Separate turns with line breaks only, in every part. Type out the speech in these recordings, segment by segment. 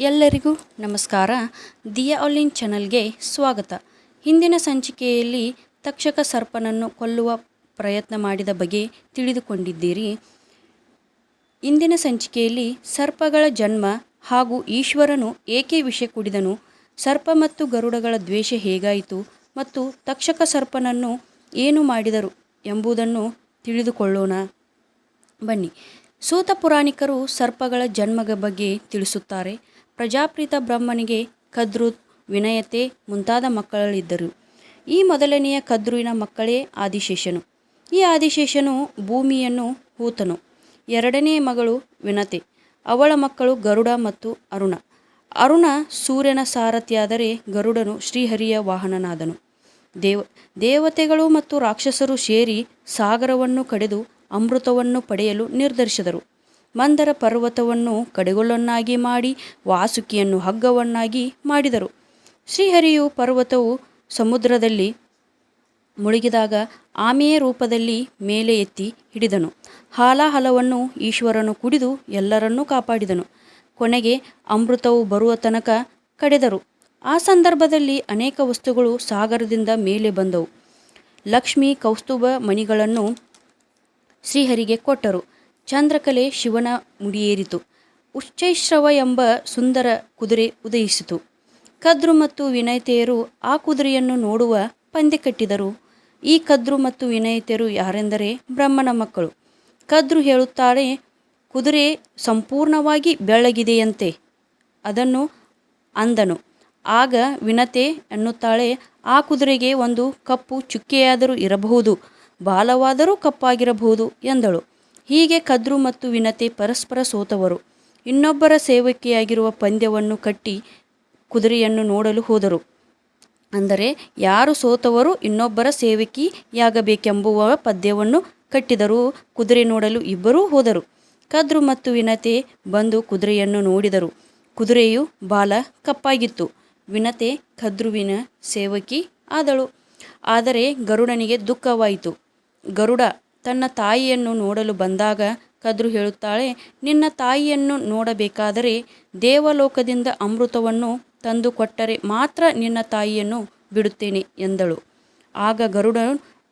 ಎಲ್ಲರಿಗೂ ನಮಸ್ಕಾರ. ದಿಯಾ ಆನ್ಲೈನ್ ಚಾನಲ್ಗೆ ಸ್ವಾಗತ. ಹಿಂದಿನ ಸಂಚಿಕೆಯಲ್ಲಿ ತಕ್ಷಕ ಸರ್ಪನನ್ನು ಕೊಲ್ಲುವ ಪ್ರಯತ್ನ ಮಾಡಿದ ಬಗ್ಗೆ ತಿಳಿದುಕೊಂಡಿದ್ದೀರಿ. ಇಂದಿನ ಸಂಚಿಕೆಯಲ್ಲಿ ಸರ್ಪಗಳ ಜನ್ಮ ಹಾಗೂ ಈಶ್ವರನು ಏಕೆ ವಿಷ ಕುಡಿದನು, ಸರ್ಪ ಮತ್ತು ಗರುಡಗಳ ದ್ವೇಷ ಹೇಗಾಯಿತು ಮತ್ತು ತಕ್ಷಕ ಸರ್ಪನನ್ನು ಏನು ಮಾಡಿದರು ಎಂಬುದನ್ನು ತಿಳಿದುಕೊಳ್ಳೋಣ. ಬನ್ನಿ. ಸೂತ ಪುರಾಣಿಕರು ಸರ್ಪಗಳ ಜನ್ಮದ ಬಗ್ಗೆ ತಿಳಿಸುತ್ತಾರೆ. ಪ್ರಜಾಪ್ರೀತ ಬ್ರಹ್ಮನಿಗೆ ಕದ್ರು ವಿನಯತೆ ಮುಂತಾದ ಮಕ್ಕಳಿದ್ದರು ಈ ಮೊದಲನೆಯ ಕದ್ರುವಿನ ಮಕ್ಕಳೇ ಆದಿಶೇಷನು. ಈ ಆದಿಶೇಷನು ಭೂಮಿಯನ್ನು ಹೂತನು. ಎರಡನೇ ಮಗಳು ವಿನತೆ. ಅವಳ ಮಕ್ಕಳು ಗರುಡ ಮತ್ತು ಅರುಣ. ಅರುಣ ಸೂರ್ಯನ ಸಾರಥಿಯಾದರೆ ಗರುಡನು ಶ್ರೀಹರಿಯ ವಾಹನನಾದನು. ದೇವ, ದೇವತೆಗಳು ಮತ್ತು ರಾಕ್ಷಸರು ಸೇರಿ ಸಾಗರವನ್ನು ಕಡೆದು ಅಮೃತವನ್ನು ಪಡೆಯಲು ನಿರ್ಧರಿಸಿದರು. ಮಂದರ ಪರ್ವತವನ್ನು ಕಡೆಗೊಳ್ಳನ್ನಾಗಿ ಮಾಡಿ ವಾಸುಕಿಯನ್ನು ಹಗ್ಗವನ್ನಾಗಿ ಮಾಡಿದರು. ಶ್ರೀಹರಿಯು ಪರ್ವತವು ಸಮುದ್ರದಲ್ಲಿ ಮುಳುಗಿದಾಗ ಆಮೆಯ ರೂಪದಲ್ಲಿ ಮೇಲೆ ಎತ್ತಿ ಹಿಡಿದನು. ಹಾಲಾಹಲವನ್ನು ಈಶ್ವರನು ಕುಡಿದು ಎಲ್ಲರನ್ನೂ ಕಾಪಾಡಿದನು. ಕೊನೆಗೆ ಅಮೃತವು ಬರುವ ತನಕ ಕಡೆದರು. ಆ ಸಂದರ್ಭದಲ್ಲಿ ಅನೇಕ ವಸ್ತುಗಳು ಸಾಗರದಿಂದ ಮೇಲೆ ಬಂದವು. ಲಕ್ಷ್ಮಿ ಕೌಸ್ತುಭ ಮಣಿಗಳನ್ನು ಶ್ರೀಹರಿಗೆ ಕೊಟ್ಟರು. ಚಂದ್ರಕಲೆ ಶಿವನ ಮುಡಿಯೇರಿತು. ಉಚ್ಚೈಶ್ರವ ಎಂಬ ಸುಂದರ ಕುದುರೆ ಉದಯಿಸಿತು. ಕದ್ರು ಮತ್ತು ವಿನಯತೆಯರು ಆ ಕುದುರೆಯನ್ನು ನೋಡುವ ಪಂದ್ಯ ಕಟ್ಟಿದರು. ಈ ಕದ್ರು ಮತ್ತು ವಿನಯತೆಯರು ಯಾರೆಂದರೆ ಬ್ರಹ್ಮನ ಮಕ್ಕಳು. ಕದ್ರು ಹೇಳುತ್ತಾಳೆ, ಕುದುರೆ ಸಂಪೂರ್ಣವಾಗಿ ಬೆಳಗಿದೆಯಂತೆ ಅದನ್ನು ಅಂದನು. ಆಗ ವಿನತೆ ಎನ್ನುತ್ತಾಳೆ, ಆ ಕುದುರೆಗೆ ಒಂದು ಕಪ್ಪು ಚುಕ್ಕೆಯಾದರೂ ಇರಬಹುದು, ಬಾಲವಾದರೂ ಕಪ್ಪಾಗಿರಬಹುದು ಎಂದಳು. ಹೀಗೆ ಕದ್ರು ಮತ್ತು ವಿನತೆ ಪರಸ್ಪರ ಸೋತವರು. ಇನ್ನೊಬ್ಬರ ಸೇವಕಿಯಾಗಿರುವ ಪಂದ್ಯವನ್ನು ಕಟ್ಟಿ ಕುದುರೆಯನ್ನು ನೋಡಲು ಹೋದರು. ಅಂದರೆ, ಯಾರು ಸೋತವರು ಇನ್ನೊಬ್ಬರ ಸೇವಕಿಯಾಗಬೇಕೆಂಬುವ ಪದ್ಯವನ್ನು ಕಟ್ಟಿದರು. ಕುದುರೆ ನೋಡಲು ಇಬ್ಬರೂ ಹೋದರು. ಕದ್ರು ಮತ್ತು ವಿನತೆ ಬಂದು ಕುದುರೆಯನ್ನು ನೋಡಿದರು. ಕುದುರೆಯು ಬಾಲ ಕಪ್ಪಾಗಿತ್ತು. ವಿನತೆ ಕದ್ರುವಿನ ಸೇವಕಿ ಆದಳು. ಆದರೆ ಗರುಡನಿಗೆ ದುಃಖವಾಯಿತು. ಗರುಡ ತನ್ನ ತಾಯಿಯನ್ನು ನೋಡಲು ಬಂದಾಗ ಕದ್ರು ಹೇಳುತ್ತಾಳೆ, ನಿನ್ನ ತಾಯಿಯನ್ನು ನೋಡಬೇಕಾದರೆ ದೇವಲೋಕದಿಂದ ಅಮೃತವನ್ನು ತಂದು ಕೊಟ್ಟರೆ ಮಾತ್ರ ನಿನ್ನ ತಾಯಿಯನ್ನು ಬಿಡುತ್ತೇನೆ ಎಂದಳು. ಆಗ ಗರುಡ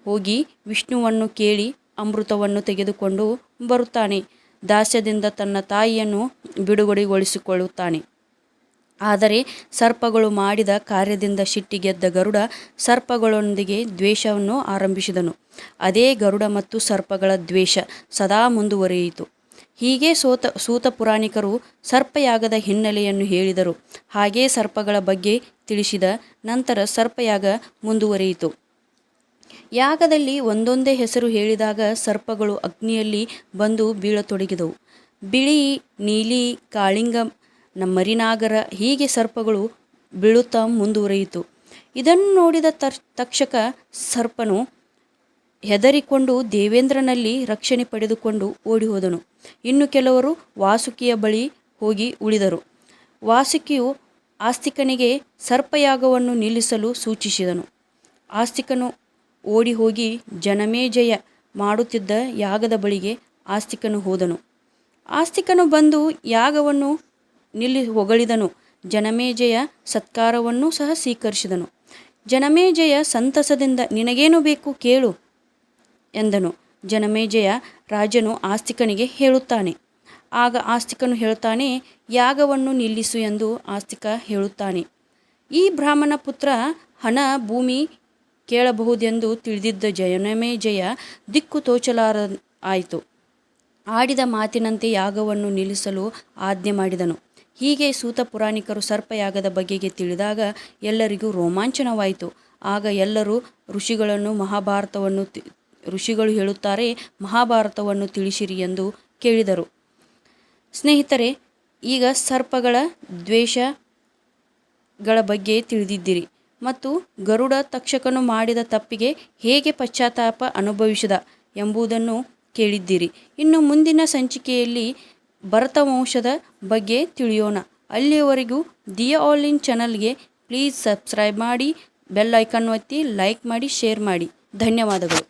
ಹೋಗಿ ವಿಷ್ಣುವನ್ನು ಕೇಳಿ ಅಮೃತವನ್ನು ತೆಗೆದುಕೊಂಡು ಬರುತ್ತಾನೆ. ದಾಸ್ಯದಿಂದ ತನ್ನ ತಾಯಿಯನ್ನು ಬಿಡುಗಡೆಗೊಳಿಸಿಕೊಳ್ಳುತ್ತಾನೆ. ಆದರೆ ಸರ್ಪಗಳು ಮಾಡಿದ ಕಾರ್ಯದಿಂದ ಸಿಟ್ಟಿಗೆದ್ದ ಗರುಡ ಸರ್ಪಗಳೊಂದಿಗೆ ದ್ವೇಷವನ್ನು ಆರಂಭಿಸಿದನು. ಅದೇ ಗರುಡ ಮತ್ತು ಸರ್ಪಗಳ ದ್ವೇಷ ಸದಾ ಮುಂದುವರಿಯಿತು. ಹೀಗೆ ಸೋತ, ಸೂತ ಪುರಾಣಿಕರು ಸರ್ಪಯಾಗದ ಹಿನ್ನೆಲೆಯನ್ನು ಹೇಳಿದರು. ಹಾಗೇ ಸರ್ಪಗಳ ಬಗ್ಗೆ ತಿಳಿಸಿದ ನಂತರ ಸರ್ಪಯಾಗ ಮುಂದುವರಿಯಿತು. ಯಾಗದಲ್ಲಿ ಒಂದೊಂದೇ ಹೆಸರು ಹೇಳಿದಾಗ ಸರ್ಪಗಳು ಅಗ್ನಿಯಲ್ಲಿ ಬಂದು ಬೀಳತೊಡಗಿದವು. ಬಿಳಿ, ನೀಲಿ, ಕಾಳಿಂಗ ಮರಿನಾಗರ ಹೀಗೆ ಸರ್ಪಗಳು ಬೀಳುತ್ತಾ ಮುಂದುವರಿಯಿತು. ಇದನ್ನು ನೋಡಿದ ತರ್, ತಕ್ಷಕ ಸರ್ಪನು ಹೆದರಿಕೊಂಡು ದೇವೇಂದ್ರನಲ್ಲಿ ರಕ್ಷಣೆ ಪಡೆದುಕೊಂಡು ಓಡಿ ಹೋದನು ಇನ್ನು ಕೆಲವರು ವಾಸುಕಿಯ ಬಳಿ ಹೋಗಿ ಉಳಿದರು. ವಾಸುಕಿಯು ಆಸ್ತಿಕನಿಗೆ ಸರ್ಪಯಾಗವನ್ನು ನಿಲ್ಲಿಸಲು ಸೂಚಿಸಿದನು. ಆಸ್ತಿಕನು ಓಡಿ ಹೋಗಿ ಜನಮೇಜಯ ಮಾಡುತ್ತಿದ್ದ ಯಾಗದ ಬಳಿಗೆ ಆಸ್ತಿಕನು ಹೋದನು. ಆಸ್ತಿಕನು ಬಂದು ಯಾಗವನ್ನು ನಿಲ್ಲಿ ಹೊಗಳಿದನು. ಜನಮೇಜಯ ಸತ್ಕಾರವನ್ನೂ ಸಹ ಸ್ವೀಕರಿಸಿದನು. ಜನಮೇಜಯ ಸಂತಸದಿಂದ ನಿನಗೇನು ಬೇಕು ಕೇಳು ಎಂದನು. ಜನಮೇಜಯ ರಾಜನು ಆಸ್ತಿಕನಿಗೆ ಹೇಳುತ್ತಾನೆ. ಆಗ ಆಸ್ತಿಕನು ಹೇಳುತ್ತಾನೆ, ಯಾಗವನ್ನು ನಿಲ್ಲಿಸು ಎಂದು ಆಸ್ತಿಕ ಹೇಳುತ್ತಾನೆ. ಈ ಬ್ರಾಹ್ಮಣ ಪುತ್ರ ಹಣ, ಭೂಮಿ ಕೇಳಬಹುದೆಂದು ತಿಳಿದಿದ್ದ ಜನಮೇಜಯ ದಿಕ್ಕು ತೋಚಲಾರ ಆಯಿತು. ಆಡಿದ ಮಾತಿನಂತೆ ಯಾಗವನ್ನು ನಿಲ್ಲಿಸಲು ಆಜ್ಞೆ ಮಾಡಿದನು. ಹೀಗೆ ಸೂತ ಪುರಾಣಿಕರು ಸರ್ಪಯಾಗದ ಬಗೆಗೆ ತಿಳಿದಾಗ ಎಲ್ಲರಿಗೂ ರೋಮಾಂಚನವಾಯಿತು. ಆಗ ಎಲ್ಲರೂ ಋಷಿಗಳನ್ನು, ಮಹಾಭಾರತವನ್ನು ಋಷಿಗಳು ಹೇಳುತ್ತಾರೆ, ಮಹಾಭಾರತವನ್ನು ತಿಳಿಸಿರಿ ಎಂದು ಕೇಳಿದರು. ಸ್ನೇಹಿತರೆ, ಈಗ ಸರ್ಪಗಳ ದ್ವೇಷಗಳ ಬಗ್ಗೆ ತಿಳಿದಿದ್ದೀರಿ ಮತ್ತು ಗರುಡ ತಕ್ಷಕನು ಮಾಡಿದ ತಪ್ಪಿಗೆ ಹೇಗೆ ಪಶ್ಚಾತ್ತಾಪ ಅನುಭವಿಸಿದ ಎಂಬುದನ್ನು ಕೇಳಿದ್ದೀರಿ. ಇನ್ನು ಮುಂದಿನ ಸಂಚಿಕೆಯಲ್ಲಿ ಭರತವಂಶದ ಬಗ್ಗೆ ತಿಳಿಯೋಣ. ಅಲ್ಲಿಯವರೆಗೂ ದಿಯಾ ಆನ್ಲೈನ್ ಚಾನಲ್ಗೆ ಪ್ಲೀಸ್ ಸಬ್ಸ್ಕ್ರೈಬ್ ಮಾಡಿ ಬೆಲ್ ಒತ್ತಿ ಲೈಕ್ ಮಾಡಿ ಶೇರ್ ಮಾಡಿ. ಧನ್ಯವಾದಗಳು.